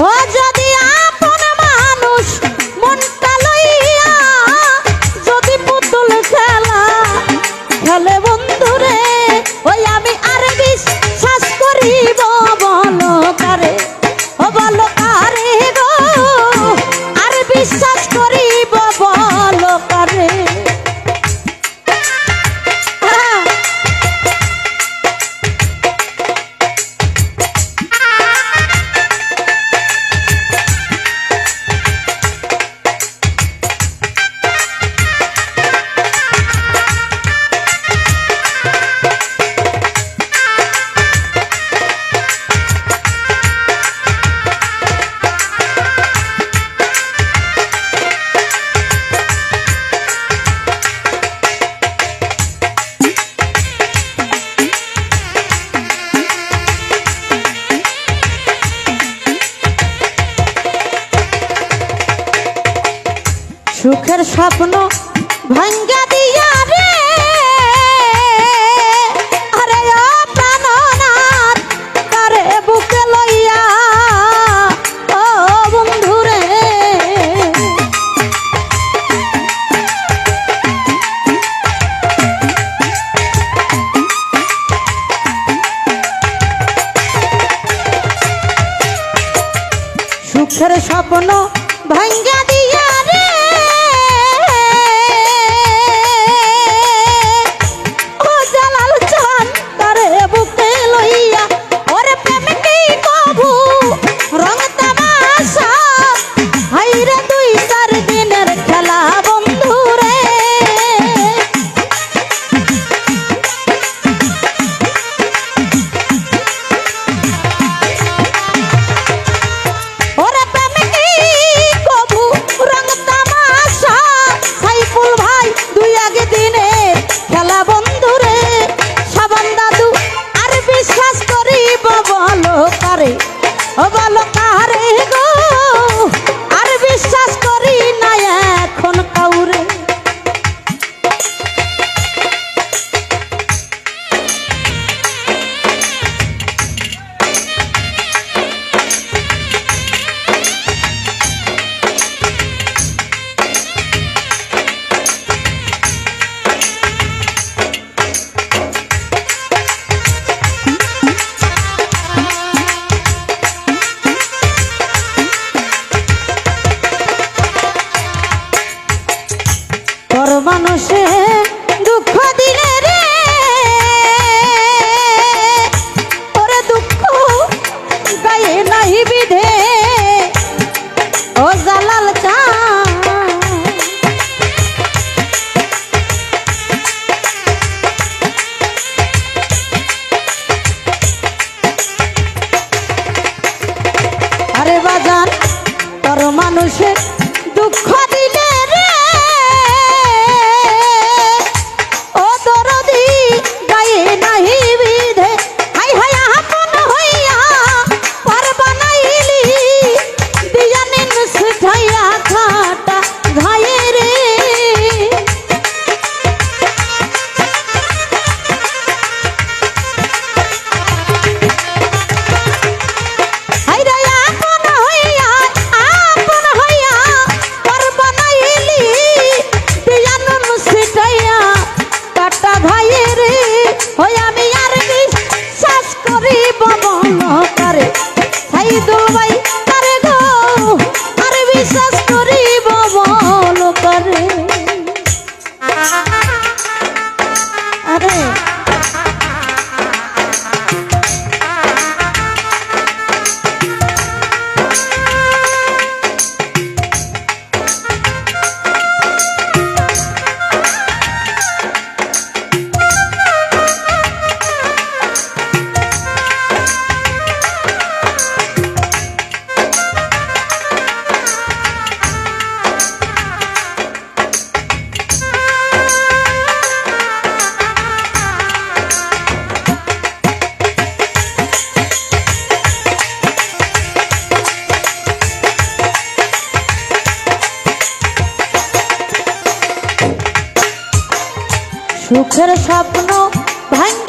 ও সুখের স্বপ্ন ভাঙ্গা দিয়া রে। আরে তারে বুকে লইয়া? ও বন্ধু রে। সুখের স্বপ্ন ভাঙ্গা মানুষে সুখের স্বপ্ন ভাঙ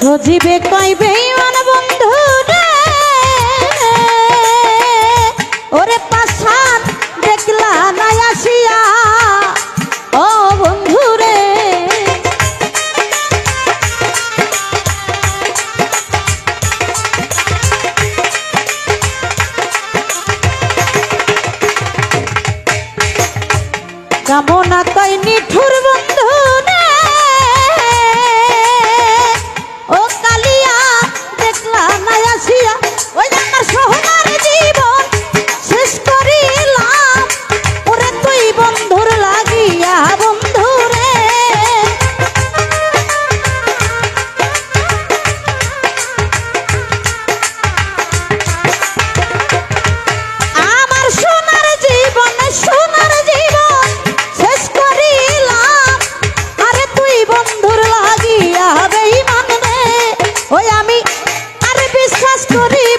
সজীবে কইবে মান বন্ধু ওরে পাশান দেখলা নাই আসিয়া। করে